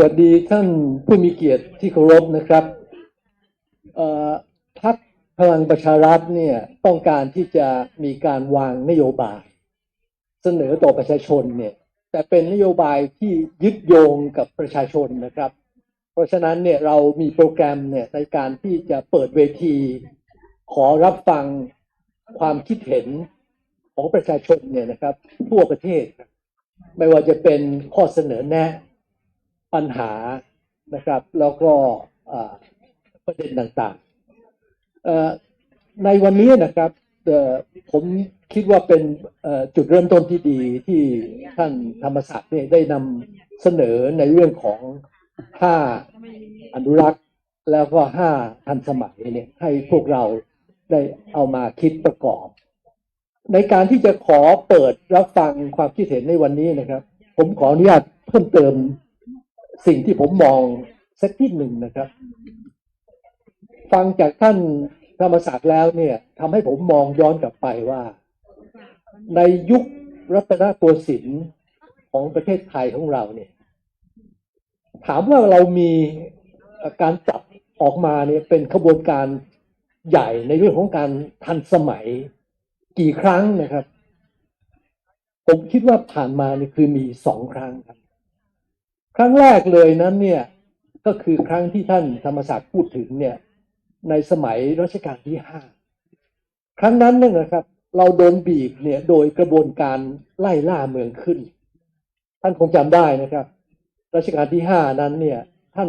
วัสดีท่านผู้มีเกียรติที่เคารพนะครับพรรคพลังประชารัฐเนี่ยต้องการที่จะมีการวางนโยบาย เสนอต่อประชาชนเนี่ยแต่เป็นนโยบายที่ยึดโยงกับประชาชนนะครับ เพราะฉะนั้นเนี่ยเรามีโปรแกรมเนี่ยในการที่จะเปิดเวที ขอรับฟังความคิดเห็นของประชาชนเนี่ยนะครับทั่วประเทศ ไม่ว่าจะเป็นข้อเสนอแนะ ปัญหานะครับ แล้วก็ประเด็นต่างๆในวันนี้นะครับผมคิดว่าเป็นจุดเริ่มต้นที่ดีที่ท่านธรรมศักดิ์เนี่ยได้นำเสนอในเรื่องของห้าอนุรักษ์แล้วก็ห้าทันสมัยเนี่ยให้พวกเราได้เอามาคิดประกอบ ในการที่จะขอเปิดรับฟังความคิดเห็นในวันนี้นะครับ ผมขออนุญาตเพิ่มเติม สิ่งที่ผมมองสักนิดหนึ่งนะครับ ฟังจากท่านธรรมศาสตร์แล้วเนี่ยทำให้ผมมองย้อนกลับไปว่า ในยุครัตนโกสินทร์ของประเทศไทยของเราเนี่ย ถามว่าเรามีการจับออกมาเนี่ยเป็นขบวนการใหญ่ในเรื่องของการทันสมัยกี่ครั้งนะครับ ผมคิดว่าผ่านมานี่คือมีสองครั้งครับ ครั้งแรกเลยนั้นเนี่ยก็คือครั้งที่ท่านธรรมศักดิ์พูดถึงเนี่ยในสมัยรัชกาลที่ห้าครั้งนั้นเนี่ยนะครับ เราโดนบีบเนี่ยโดยกระบวนการไล่ล่าเมืองขึ้น ท่านคงจำได้นะครับ รัชกาลที่ห้านั้นเนี่ยท่าน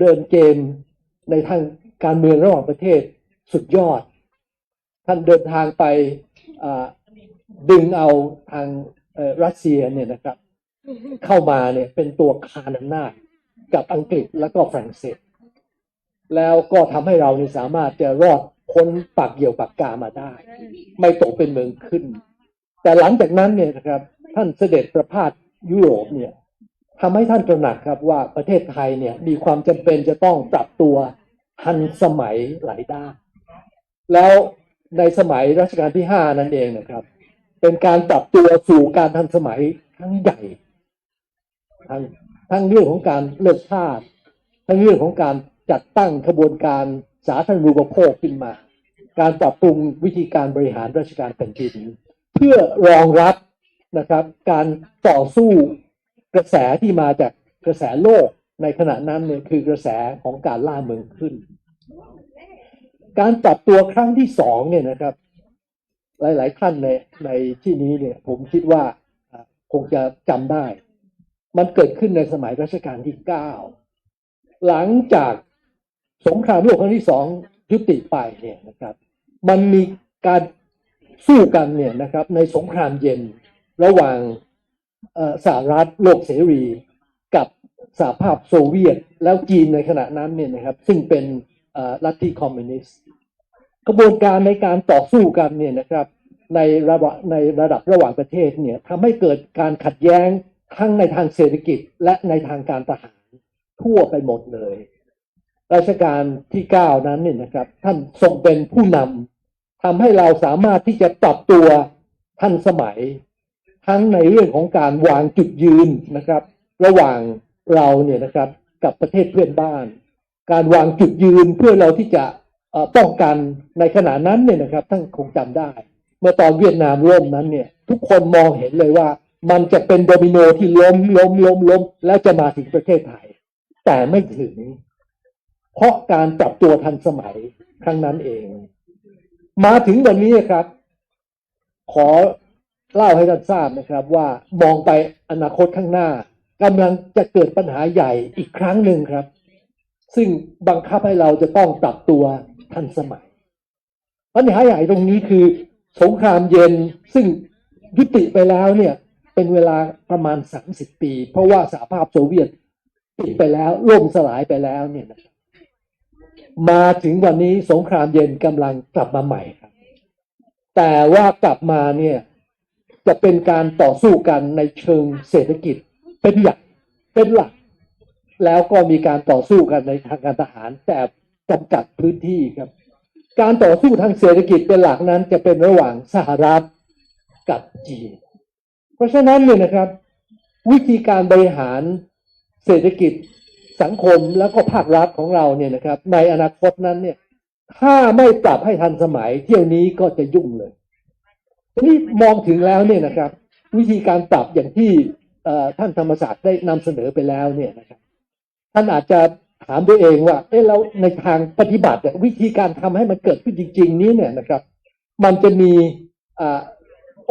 เดินเกมในทางการเมืองระหว่างประเทศสุดยอด ท่านเดินทางไปดึงเอาทางรัสเซียเนี่ยนะครับ เข้ามาเนี่ยเป็นตัวคานอำนาจกับอังกฤษแล้วก็ฝรั่งเศส แล้วก็ทำให้เราเนี่ยสามารถจะรอดพ้นปากเหี่ยวปากกามาได้ ไม่ตกเป็นเมืองขึ้น แต่หลังจากนั้นเนี่ยนะครับ ท่านเสด็จประพาสยุโรปเนี่ยทำให้ท่านตระหนักครับว่าประเทศไทยเนี่ยมีความจำเป็นจะต้องปรับตัวทันสมัยหลายด้านแล้วในสมัยรัชกาลที่ห้านั่นเองนะครับ เป็นการปรับตัวสู่การทันสมัยครั้งใหญ่ ทั้งทั้งเรื่องของการเลือกชาติทั้งเรื่องของการจัดตั้งขบวนการสาธารณูปโภคขึ้นมา การปรับปรุงวิธีการบริหารราชการแผ่นดิน เพื่อรองรับนะครับการต่อสู้กระแสที่มาจากกระแสโลกในขณะนั้นเนี่ยคือกระแสของการล่าเมืองขึ้น การปรับตัวครั้งที่สองเนี่ยนะครับ หลาย ๆ ท่านในในที่นี้เนี่ยผมคิดว่าคงจะจำได้ มันเกิดขึ้นในสมัยรัชกาลที่เก้าหลังจากสงครามโลกครั้งที่สองยุติไปเนี่ยนะครับ มันมีการสู้กันเนี่ยนะครับ ในสงครามเย็นระหว่างสหรัฐโลกเสรี กับสหภาพโซเวียต แล้วจีนในขณะนั้นเนี่ยนะครับ ซึ่งเป็นลัทธิคอมมิวนิสต์กระบวนการในการต่อสู้กันเนี่ยนะครับ ในระดับในระดับระหว่างประเทศเนี่ยทำให้เกิดการขัดแย้ง ทั้งในทางเศรษฐกิจและในทางการทหารทั่วไปหมดเลย รัชกาลที่เก้านั้นเนี่ยนะครับ ท่านทรงเป็นผู้นำทำให้เราสามารถที่จะปรับตัวทันสมัย ทั้งในเรื่องของการวางจุดยืนนะครับ ระหว่างเราเนี่ยนะครับกับประเทศเพื่อนบ้าน การวางจุดยืนเพื่อเราที่จะป้องกันในขณะนั้นเนี่ยนะครับท่านคงจำได้ เมื่อตอนเวียดนามล่มนั้นเนี่ย ทุกคนมองเห็นเลยว่า มันจะเป็นโดมิโนที่ล้มล้มล้มล้มแล้วจะมาถึงประเทศไทย แต่ไม่ถึง เพราะการปรับตัวทันสมัยครั้งนั้นเอง มาถึงวันนี้ครับ ขอเล่าให้ท่านทราบนะครับ ว่ามองไปอนาคตข้างหน้ากำลังจะเกิดปัญหาใหญ่อีกครั้งหนึ่งครับ ซึ่งบังคับให้เราจะต้องปรับตัวทันสมัย ปัญหาใหญ่ตรงนี้คือ สงครามเย็นซึ่งยุติไปแล้วเนี่ย เป็นเวลาประมาณ 30 ปี เพราะว่าสหภาพโซเวียตปิดไปแล้วล่มสลายไปแล้วเนี่ยนะครับมาถึงวันนี้สงครามเย็นกำลังกลับมาใหม่ครับ แต่ว่ากลับมาเนี่ยจะเป็นการต่อสู้กันในเชิงเศรษฐกิจเป็นใหญ่เป็นหลัก แล้วก็มีการต่อสู้กันในทางการทหาร แต่จำกัดพื้นที่ครับ การต่อสู้ทางเศรษฐกิจเป็นหลักนั้นจะเป็นระหว่างสหรัฐกับจีน เพราะฉะนั้นเนี่ยนะครับ วิธีการบริหารเศรษฐกิจสังคมแล้วก็ภาครัฐของเราเนี่ยนะครับ ในอนาคตนั้นเนี่ย ถ้าไม่ปรับให้ทันสมัย เที่ยวนี้ก็จะยุ่งเลยทีนี้มองถึงแล้วเนี่ยนะครับ วิธีการปรับอย่างที่ท่านธรรมศาสตร์ได้นำเสนอไปแล้วเนี่ยนะครับ ท่านอาจจะถามตัวเองว่า เอ๊ะแล้วในทางปฏิบัติวิธีการทำให้มันเกิดขึ้นจริง ๆ นี้เนี่ยนะครับ มันจะมีอ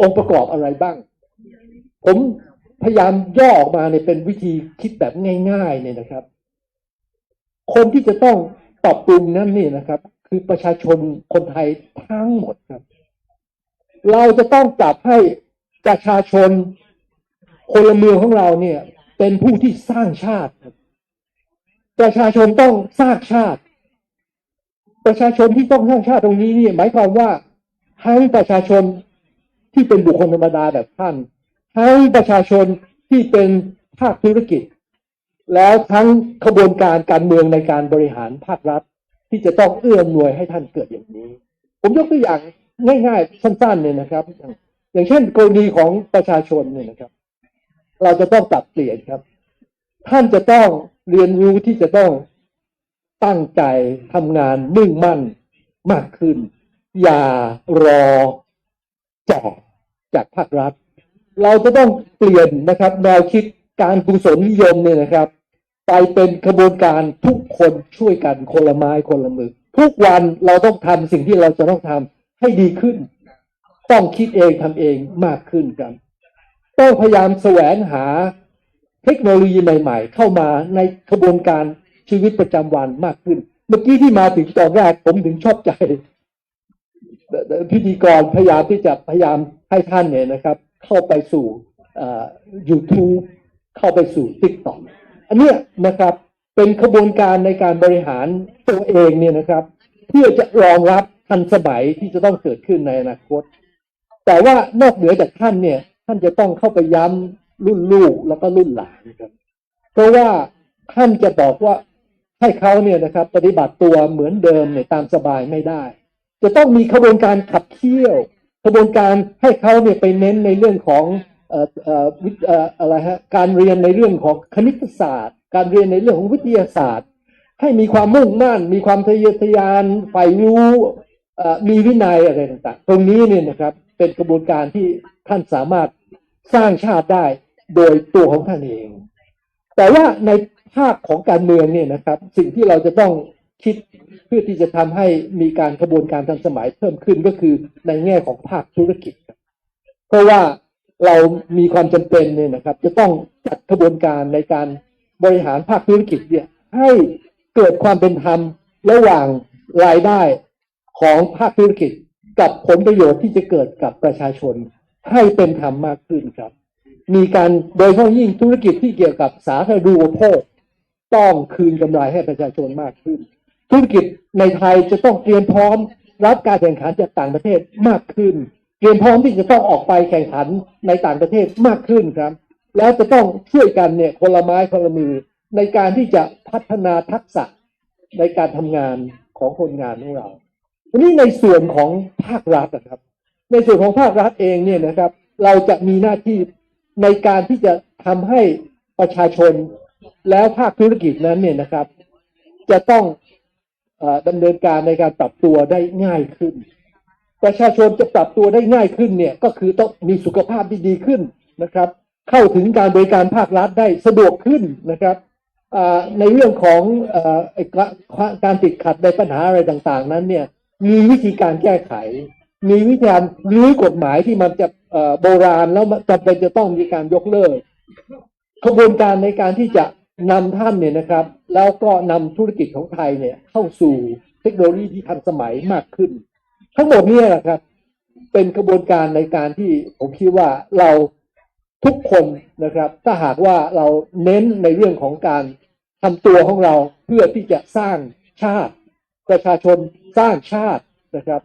องค์ประกอบอะไรบ้าง ผมพยายามย่อออกมาเนี่ยเป็นวิธีคิดแบบง่ายๆเนี่ยนะครับ คนที่จะต้องปรับปรุงนั่นนี่นะครับ คือประชาชนคนไทยทั้งหมดครับ เราจะต้องปรับให้ประชาชนพลเมืองของเราเนี่ย เป็นผู้ที่สร้างชาติประชาชนต้องสร้างชาติ ประชาชนที่ต้องสร้างชาติตรงนี้เนี่ยหมายความว่าทั้งประชาชนที่เป็นบุคคลธรรมดาแบบท่าน ทั้งประชาชนที่เป็นภาคธุรกิจ แล้วทั้งขบวนการการเมืองในการบริหารภาครัฐ ที่จะต้องเอื้ออำนวยให้ท่านเกิดอย่างนี้ ผมยกตัวอย่างง่ายๆ สั้นๆเนี่ยนะครับ อย่างเช่นกรณีของประชาชนเนี่ยนะครับ เราจะต้องปรับเปลี่ยนครับ ท่านจะต้องเรียนรู้ที่จะต้องตั้งใจทำงานมุ่งมั่นมากขึ้น อย่ารอแจกจากภาครัฐ เราจะต้องเปลี่ยนนะครับแนวคิดการกุศลนิยมเนี่ยนะครับ ไปเป็นกระบวนการทุกคนช่วยกันคนละไม้คนละมือ ทุกวันเราต้องทำสิ่งที่เราจะต้องทำให้ดีขึ้น ต้องคิดเองทำเองมากขึ้นครับต้องพยายามแสวงหาเทคโนโลยีใหม่ ๆ เข้ามาในกระบวนการชีวิตประจำวันมากขึ้น เมื่อกี้ที่มาถึงตอนแรกผมถึงชอบใจพิธีกรพยายามที่จะพยายามให้ท่านเนี่ยนะครับ เข้าไปสู่ YouTube เข้าไปสู่ TikTok อันเนี้ยนะครับเป็นขบวนการในการบริหารตัวเองเนี่ยนะครับ เพื่อจะรองรับทันสมัยที่จะต้องเกิดขึ้นในอนาคต แต่ว่านอกเหนือจากท่านเนี่ย ท่านจะต้องเข้าไปย้ำรุ่นลูกแล้วก็รุ่นหลานครับเพราะว่าท่านจะบอกว่าให้เขาเนี่ยนะครับ ปฏิบัติตัวเหมือนเดิมเนี่ยตามสบายไม่ได้ จะต้องมีขบวนการขับเคี่ยว ขบวนการให้เขาเนี่ยไปเน้นในเรื่องของเอ่อเอ่อวิทย์เอ่ออะไรฮะการเรียนในเรื่องของคณิตศาสตร์ การเรียนในเรื่องของวิทยาศาสตร์ ให้มีความมุ่งมั่น มีความทะเยอทะยานใฝ่รู้เอ่อมีวินัยอะไรต่างๆ ตรงนี้เนี่ยนะครับเป็นกระบวนการที่ท่านสามารถสร้างชาติได้โดยตัวของท่านเอง แต่ว่าในภาคของการเมืองเนี่ยนะครับ สิ่งที่เราจะต้อง คิดเพื่อที่จะทำให้มีการกระบวนการทันสมัยเพิ่มขึ้นก็คือในแง่ของภาคธุรกิจครับเพราะว่าเรามีความจำเป็นเนี่ยนะครับ จะต้องจัดกระบวนการในการบริหารภาคธุรกิจเนี่ยให้เกิดความเป็นธรรมระหว่างรายได้ของภาคธุรกิจกับผลประโยชน์ที่จะเกิดกับประชาชนให้เป็นธรรมมากขึ้นครับ มีการโดยเฉพาะยิ่งธุรกิจที่เกี่ยวกับสาธารณูปโภคต้องคืนกำไรให้ประชาชนมากขึ้น ธุรกิจในไทยจะต้องเตรียมพร้อมรับการแข่งขันจากต่างประเทศมากขึ้น เตรียมพร้อมที่จะต้องออกไปแข่งขันในต่างประเทศมากขึ้นครับ แล้วจะต้องช่วยกันเนี่ยคนละไม้คนละมือในการที่จะพัฒนาทักษะในการทำงานของคนงานของเราทีนี้ในส่วนของภาครัฐนะครับ ในส่วนของภาครัฐเองเนี่ยนะครับ เราจะมีหน้าที่ในการที่จะทำให้ประชาชนแล้วภาคธุรกิจนั้นเนี่ยนะครับ จะต้อง ดำเนินการในการปรับตัวได้ง่ายขึ้น ประชาชนจะปรับตัวได้ง่ายขึ้นเนี่ยก็คือต้องมีสุขภาพที่ดีขึ้นนะครับ เข้าถึงการบริการภาครัฐได้สะดวกขึ้นนะครับในเรื่องของอการติดขัดในปัญหาอะไรต่างๆ นั้นเนี่ยมีวิธีการแก้ไข มีวิธีการรื้อกฎหมายที่มันจะโบราณแล้วจำเป็นจะต้องมีการยกเลิกขบวนการในการที่จะ นำท่านเนี่ยนะครับ แล้วก็นำธุรกิจของไทยเนี่ยเข้าสู่เทคโนโลยีที่ทันสมัยมากขึ้น ทั้งหมดนี้แหละครับ เป็นกระบวนการในการที่ผมคิดว่าเราทุกคนนะครับ ถ้าหากว่าเราเน้นในเรื่องของการทำตัวของเราเพื่อที่จะสร้างชาติ ประชาชนสร้างชาตินะครับ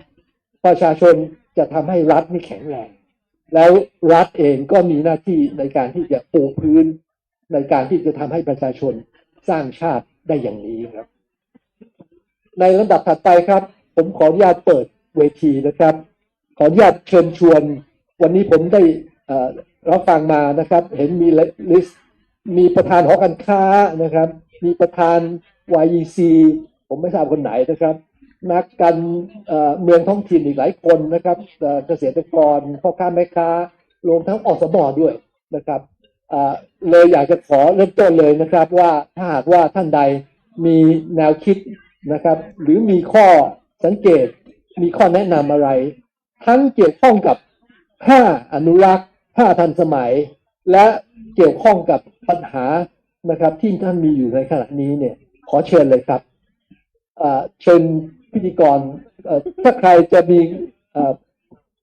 ประชาชนจะทำให้รัฐนี่แข็งแรง แล้วรัฐเองก็มีหน้าที่ในการที่จะปูพื้น ในการที่จะทำให้ประชาชนสร้างชาติได้อย่างนี้ครับ ในลำดับถัดไปครับ ผมขออนุญาตเปิดเวทีนะครับ ขออนุญาตเชิญชวน วันนี้ผมได้รับฟังมานะครับ เห็นมีลิสต์มีประธานหอการค้านะครับ มีประธาน YEC ผมไม่ทราบคนไหนนะครับ นักการเมืองท้องถิ่นอีกหลายคนนะครับเกษตรกรพ่อค้าแม่ค้ารวมทั้งอสมด้วยนะครับ เลยอยากจะขอเริ่มต้นเลยนะครับว่าถ้าหากว่าท่านใดมีแนวคิดนะครับ หรือมีข้อสังเกตมีข้อแนะนำอะไร ทั้งเกี่ยวข้องกับผ้าอนุรักษ์ผ้าทันสมัย และเกี่ยวข้องกับปัญหานะครับ ที่ท่านมีอยู่ในขณะนี้เนี่ย ขอเชิญเลยครับเชิญพิธีกรถ้าใครจะมี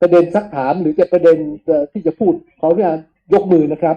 ประเด็นซักถามหรือจะประเด็นที่จะพูดขออนุญาตยกมือนะครับ